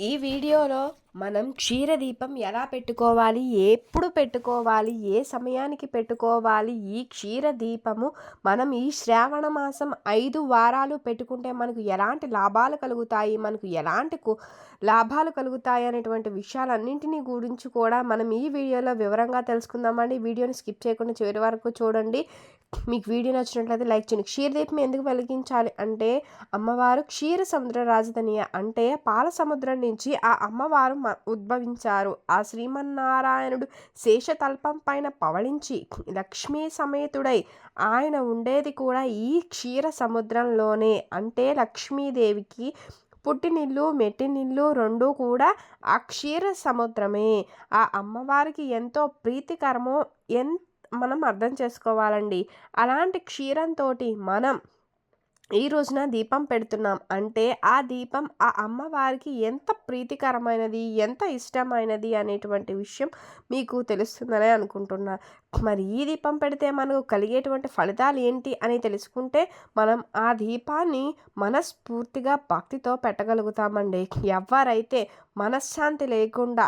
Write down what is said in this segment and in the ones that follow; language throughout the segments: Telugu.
ఈ వీడియోలో మనం క్షీరదీపం ఎలా పెట్టుకోవాలి? ఎప్పుడు పెట్టుకోవాలి? ఏ సమయానికి పెట్టుకోవాలి? ఈ క్షీరదీపము మనం ఈ శ్రావణ మాసం ఐదు వారాలు పెట్టుకుంటే మనకు ఎలాంటి లాభాలు కలుగుతాయి? మనకు ఎలాంటి కు- లాభాలు కలుగుతాయి? అనేటువంటి విషయాలన్నింటినీ గురించి కూడా మనం ఈ వీడియోలో వివరంగా తెలుసుకుందామండి. వీడియోని స్కిప్ చేయకుండా చివరి వరకు చూడండి. మీకు వీడియో నచ్చినట్లయితే లైక్ చేయండి. క్షీరదీపం ఎందుకు వెలిగించాలి అంటే అమ్మవారు క్షీర సముద్ర రాజధాని అంటే పాల సముద్రం నుంచి ఆ అమ్మవారు ఉద్భవించారు. ఆ శ్రీమన్నారాయణుడు శేషతల్పం పైన పవళించి లక్ష్మీ సమేతుడై ఆయన ఉండేది కూడా ఈ క్షీర సముద్రంలోనే. అంటే లక్ష్మీదేవికి పుట్టినిల్లు మెట్టినిల్లు రెండూ కూడా ఆ క్షీర సముద్రమే. ఆ అమ్మవారికి ఎంతో ప్రీతికరమో ఎంత మనం అర్థం చేసుకోవాలండి. అలాంటి క్షీరంతో మనం ఈ రోజున దీపం పెడుతున్నాం. అంటే ఆ దీపం ఆ అమ్మవారికి ఎంత ప్రీతికరమైనది ఎంత ఇష్టమైనది అనేటువంటి విషయం మీకు తెలుస్తుందని అనుకుంటున్నా. మరి ఈ దీపం పెడితే మనకు కలిగేటువంటి ఫలితాలు ఏంటి అని తెలుసుకుంటే మనం ఆ దీపాన్ని మనస్ఫూర్తిగా భక్తితో పెట్టగలుగుతామండి. ఎవరైతే మనశ్శాంతి లేకుండా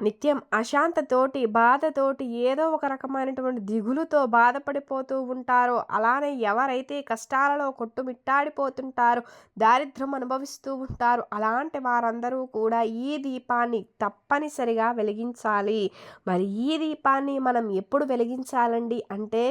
నిత్యం అశాంతతోటి బాధతోటి ఏదో ఒక రకమైనటువంటి దిగులుతో బాధపడిపోతూ ఉంటారో అలానే ఎవరైతే కష్టాలలో కొట్టుమిట్టాడిపోతుంటారో దారిద్ర్యం అనుభవిస్తూ ఉంటారో అలాంటి వారందరూ కూడా ఈ దీపాన్ని తప్పనిసరిగా వెలిగించాలి. మరి ఈ దీపాన్ని మనం ఎప్పుడు వెలిగించాలండి? అంటే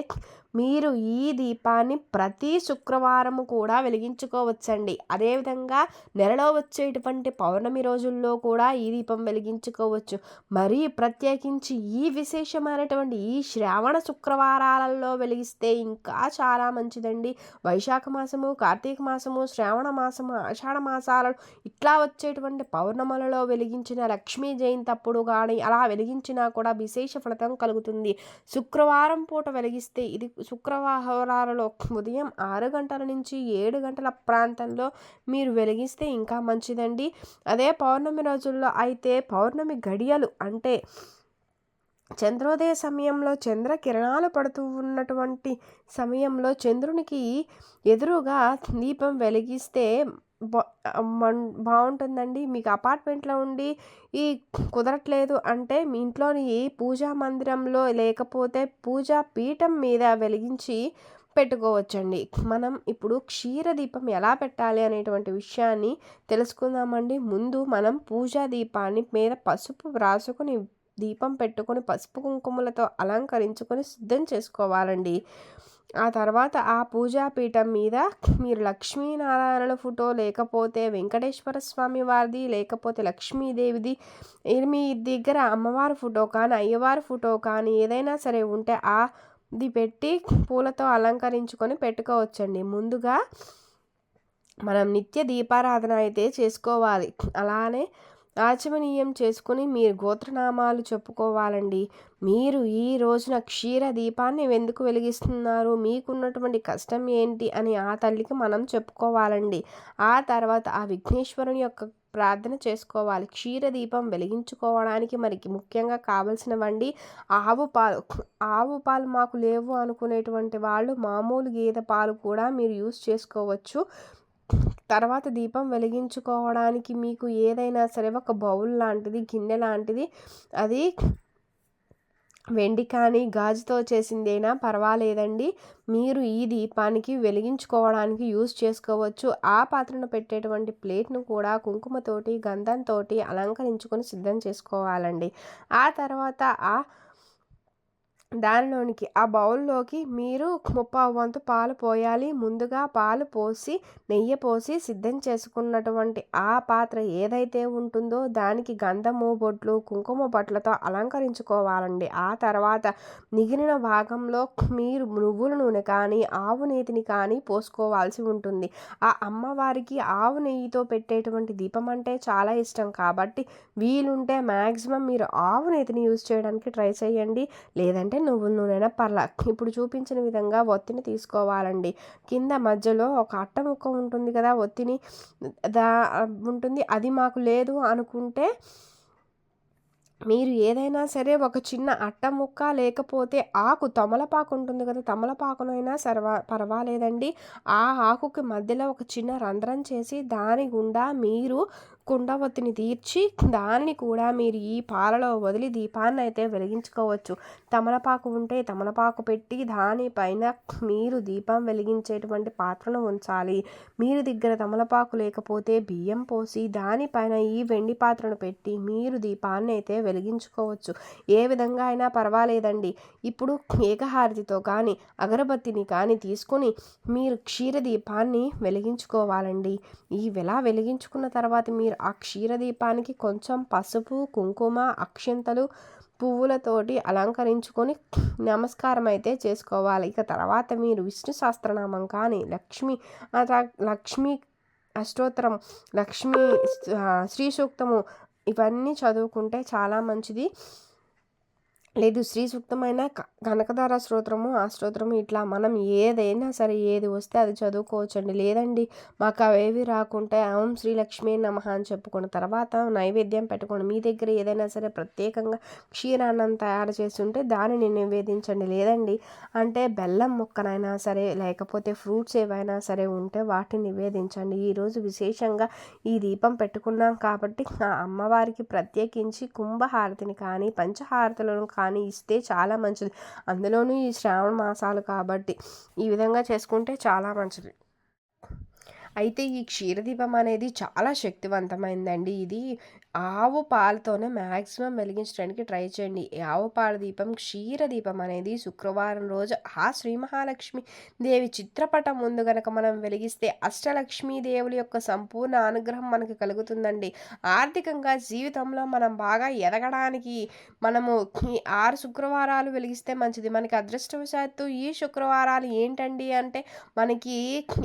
మీరు ఈ దీపాన్ని ప్రతి శుక్రవారము కూడా వెలిగించుకోవచ్చండి. అదేవిధంగా నెలలో వచ్చేటువంటి పౌర్ణమి రోజుల్లో కూడా ఈ దీపం వెలిగించుకోవచ్చు. మరీ ప్రత్యేకించి ఈ విశేషమైనటువంటి ఈ శ్రావణ శుక్రవారాలలో వెలిగిస్తే ఇంకా చాలా మంచిదండి. వైశాఖ మాసము కార్తీక మాసము శ్రావణ మాసము ఆషాఢ మాసాలలో ఇట్లా వచ్చేటువంటి పౌర్ణములలో వెలిగించిన లక్ష్మీ జయంతి అప్పుడు కానీ అలా వెలిగించినా కూడా విశేష ఫలితం కలుగుతుంది. శుక్రవారం పూట వెలిగిస్తే ఇది శుక్రవారాలలో ఉదయం ఆరు గంటల నుంచి ఏడు గంటల ప్రాంతంలో మీరు వెలిగిస్తే ఇంకా మంచిదండి. అదే పౌర్ణమి రోజుల్లో అయితే పౌర్ణమి గడియలు అంటే చంద్రోదయ సమయంలో చంద్ర కిరణాలు పడుతూ ఉన్నటువంటి సమయంలో చంద్రునికి ఎదురుగా దీపం వెలిగిస్తే బాగుంటుందండి. మీకు అపార్ట్మెంట్లో ఉండి ఈ కుదరట్లేదు అంటే మీ ఇంట్లోని పూజా మందిరంలో లేకపోతే పూజా పీఠం మీద వెలిగించి పెట్టుకోవచ్చండి. మనం ఇప్పుడు క్షీర దీపం ఎలా పెట్టాలి అనేటువంటి విషయాన్ని తెలుసుకుందామండి. ముందు మనం పూజా దీపాన్ని మీద పసుపు రాసుకుని దీపం పెట్టుకొని పసుపు కుంకుమలతో అలంకరించుకొని సిద్ధం చేసుకోవాలండి. ఆ తర్వాత ఆ పూజా పీఠం మీద మీరు లక్ష్మీనారాయణల ఫోటో లేకపోతే వెంకటేశ్వర స్వామి వారిది లేకపోతే లక్ష్మీదేవిది మీ దగ్గర అమ్మవారి ఫోటో కానీ అయ్యవారి ఫోటో కానీ ఏదైనా సరే ఉంటే ఆ పెట్టి పూలతో అలంకరించుకొని పెట్టుకోవచ్చండి. ముందుగా మనం నిత్య దీపారాధన అయితే చేసుకోవాలి. అలానే ఆచమనీయం చేసుకుని మీరు గోత్రనామాలు చెప్పుకోవాలండి. మీరు ఈ రోజున క్షీర దీపాన్ని ఎందుకు వెలిగిస్తున్నారు? మీకున్నటువంటి కష్టం ఏంటి? అని ఆ తల్లికి మనం చెప్పుకోవాలండి. ఆ తర్వాత ఆ విఘ్నేశ్వరుని యొక్క ప్రార్థన చేసుకోవాలి. క్షీర దీపం వెలిగించుకోవడానికి మనకి ముఖ్యంగా కావలసినవండి ఆవు పాలు. ఆవు పాలు మాకు లేవు అనుకునేటువంటి వాళ్ళు మామూలు గేదె పాలు కూడా మీరు యూస్ చేసుకోవచ్చు. తర్వాత దీపం వెలిగించుకోవడానికి మీకు ఏదైనా సరే ఒక బౌల్ లాంటిది గిన్నె లాంటిది అది వెండి కానీ గాజుతో చేసిందైనా పర్వాలేదండి. మీరు ఈ దీపానికి వెలిగించుకోవడానికి యూజ్ చేసుకోవచ్చు. ఆ పాత్రను పెట్టేటువంటి ప్లేట్ను కూడా కుంకుమతోటి గంధంతో అలంకరించుకొని సిద్ధం చేసుకోవాలండి. ఆ తర్వాత ఆ దానిలోనికి ఆ బౌల్లోకి మీరు ముప్పావు వంతు పాలు పోయాలి. ముందుగా పాలు పోసి నెయ్యి పోసి సిద్ధం చేసుకున్నటువంటి ఆ పాత్ర ఏదైతే ఉంటుందో దానికి గంధము బొట్లు కుంకుమ బొట్లతో అలంకరించుకోవాలండి. ఆ తర్వాత మిగిలిన భాగంలో మీరు నువ్వుల నూనె కానీ ఆవు నేతిని కానీ పోసుకోవాల్సి ఉంటుంది. ఆ అమ్మవారికి ఆవు నెయ్యితో పెట్టేటువంటి దీపం అంటే చాలా ఇష్టం. కాబట్టి వీలుంటే మ్యాక్సిమం మీరు ఆవు నేతిని యూజ్ చేయడానికి ట్రై చేయండి. లేదంటే నువ్వుల నూనెన పర్లా. ఇప్పుడు చూపించిన విధంగా ఒత్తిని తీసుకోవాలండి. కింద మధ్యలో ఒక అట్ట ముక్క ఉంటుంది కదా ఒత్తిని దా ఉంటుంది. అది మాకు లేదు అనుకుంటే మీరు ఏదైనా సరే ఒక చిన్న అట్ట ముక్క లేకపోతే ఆకు తమలపాకు ఉంటుంది కదా తమలపాకునైనా సర్వా పర్వాలేదండి. ఆ ఆకుకి మధ్యలో ఒక చిన్న రంధ్రం చేసి దాని గుండా మీరు కుండవత్తిని తీర్చి దాన్ని కూడా మీరు ఈ పాలలో వదిలి దీపాన్ని అయితే వెలిగించుకోవచ్చు. తమలపాకు ఉంటే తమలపాకు పెట్టి దానిపైన మీరు దీపం వెలిగించేటువంటి పాత్రను ఉంచాలి. మీరు దగ్గర తమలపాకు లేకపోతే బియ్యం పోసి దానిపైన ఈ వెండి పాత్రను పెట్టి మీరు దీపాన్ని అయితే వెలిగించుకోవచ్చు. ఏ విధంగా అయినా పర్వాలేదండి. ఇప్పుడు ఏకహారతితో కానీ అగరబత్తిని కానీ తీసుకుని మీరు క్షీర దీపాన్ని వెలిగించుకోవాలండి. ఈ వెలా వెలిగించుకున్న తర్వాత మీరు ఆ క్షీర దీపానికి కొంచెం పసుపు కుంకుమ అక్షింతలు పువ్వులతోటి అలంకరించుకొని నమస్కారం అయితే చేసుకోవాలి. ఇక తర్వాత మీరు విష్ణు సహస్రనామం కానీ లక్ష్మి లక్ష్మి అష్టోత్తరం లక్ష్మి శ్రీ సూక్తము ఇవన్నీ చదువుకుంటే చాలా మంచిది. లేదు శ్రీ సూక్తమైన క- స్తోత్రము ఆ స్తోత్రము ఇట్లా మనం ఏదైనా సరే ఏది వస్తే అది చదువుకోవచ్చండి. లేదండి మాకు అవేవి రాకుంటే ఓం శ్రీ లక్ష్మీ నమ అని చెప్పుకున్న తర్వాత నైవేద్యం పెట్టుకోండి మీ దగ్గర ఏదైనా సరే ప్రత్యేకంగా క్షీరాన్నం తయారు చేస్తుంటే దానిని నివేదించండి. లేదండి అంటే బెల్లం మొక్కనైనా సరే లేకపోతే ఫ్రూట్స్ ఏవైనా సరే ఉంటే వాటిని నివేదించండి. ఈరోజు విశేషంగా ఈ దీపం పెట్టుకున్నాం కాబట్టి ఆ అమ్మవారికి ప్రత్యేకించి కుంభహారతిని కానీ పంచహారతులను కానీ కానీ ఇస్తే చాలా మంచిది. అందులోనూ ఈ శ్రావణ మాసాలు కాబట్టి ఈ విధంగా చేసుకుంటే చాలా మంచిది. అయితే ఈ క్షీరదీపం అనేది చాలా శక్తివంతమైందండి. ఇది ఆవు పాలతోనే మ్యాక్సిమం వెలిగించడానికి ట్రై చేయండి. ఈ ఆవు పాల దీపం క్షీర దీపం అనేది శుక్రవారం రోజు ఆ శ్రీ మహాలక్ష్మి దేవి చిత్రపటం ముందు గనక మనం వెలిగిస్తే అష్టలక్ష్మీ దేవుల యొక్క సంపూర్ణ అనుగ్రహం మనకు కలుగుతుందండి. ఆర్థికంగా జీవితంలో మనం బాగా ఎదగడానికి మనము ఈ ఆరు శుక్రవారాలు వెలిగిస్తే మంచిది. మనకి అదృష్టవశాత్తు ఈ శుక్రవారాలు ఏంటండి అంటే మనకి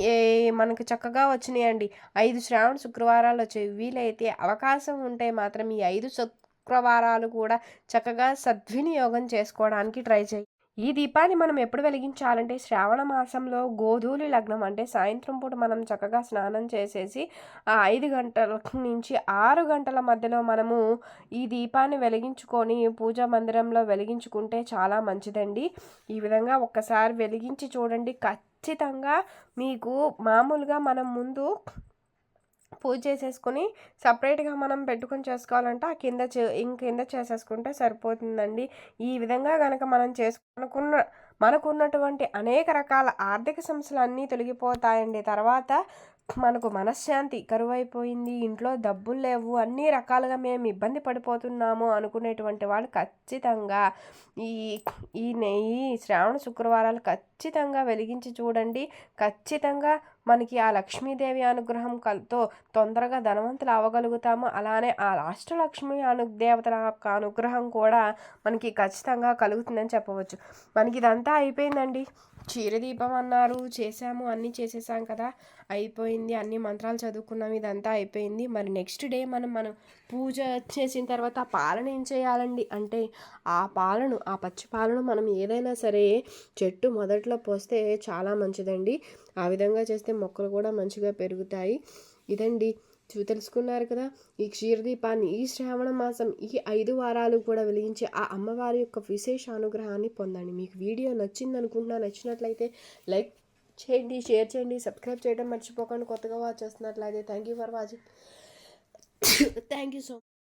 ఏ మనకి చక్కగా వచ్చినాయండి. ఐదు శ్రావణ శుక్రవారాలు వచ్చాయి వీలైతే అవకాశం ఉంటే మాత్రం ఈ ఐదు శుక్రవారాలు కూడా చక్కగా సద్వినియోగం చేసుకోవడానికి ట్రై చేయి. ఈ దీపాన్ని మనం ఎప్పుడు వెలిగించాలంటే శ్రావణ మాసంలో గోధూలి లగ్నం అంటే సాయంత్రం పూట మనం చక్కగా స్నానం చేసేసి ఆ ఐదు గంటల నుంచి ఆరు గంటల మధ్యలో మనము ఈ దీపాన్ని వెలిగించుకొని పూజా మందిరంలో వెలిగించుకుంటే చాలా మంచిదండి. ఈ విధంగా ఒక్కసారి వెలిగించి చూడండి. ఖచ్చితంగా మీకు మామూలుగా మనం ముందు పూజ చేసేసుకొని సపరేట్గా మనం పెట్టుకొని చేసుకోవాలంటే ఆ కింద చే ఇంకింద చేసేసుకుంటే సరిపోతుందండి. ఈ విధంగా కనుక మనం చేసుకున్న మనకున్నటువంటి అనేక రకాల ఆర్థిక సమస్యలు అన్నీ తొలగిపోతాయండి. తర్వాత మనకు మనశ్శాంతి కరువైపోయింది ఇంట్లో డబ్బులు లేవు అన్ని రకాలుగా మేము ఇబ్బంది పడిపోతున్నాము అనుకునేటువంటి వాళ్ళు ఖచ్చితంగా ఈ ఈ శ్రావణ శుక్రవారాలు ఖచ్చితంగా వెలిగించి చూడండి. ఖచ్చితంగా మనకి ఆ లక్ష్మీదేవి అనుగ్రహం కలతో తొందరగా ధనవంతులు అవ్వగలుగుతాము. అలానే ఆ అష్టలక్ష్మి అను దేవతల యొక్క అనుగ్రహం కూడా మనకి ఖచ్చితంగా కలుగుతుందని చెప్పవచ్చు. మనకి ఇదంతా అయిపోయిందండి. క్షీరదీపం అన్నారు చేసాము అన్నీ చేసేసాం కదా. అయిపోయింది అన్ని మంత్రాలు చదువుకున్నాం ఇదంతా అయిపోయింది. మరి నెక్స్ట్ డే మనం మనం పూజ చేసిన తర్వాత ఆ పాలను ఏం చేయాలండి? అంటే ఆ పాలను ఆ పచ్చి పాలను మనం ఏదైనా సరే చెట్టు మొదట్లో పోస్తే చాలా మంచిదండి. ఆ విధంగా చేస్తే మొక్కలు కూడా మంచిగా పెరుగుతాయి. ఇదండి. చూ తెలుసుకున్నారు కదా? ఈ క్షీరదీపాన్ని ఈ శ్రావణ మాసం ఈ ఐదు వారాలు కూడా వెలిగించి ఆ అమ్మవారి యొక్క విశేష అనుగ్రహాన్ని పొందండి. మీకు వీడియో నచ్చింది అనుకుంటున్నా నచ్చినట్లయితే లైక్ చేయండి షేర్ చేయండి సబ్స్క్రైబ్ చేయడం మర్చిపోకండి. కొత్తగా వాచ్ చేస్తున్నట్లయితే thank you for watching thank you so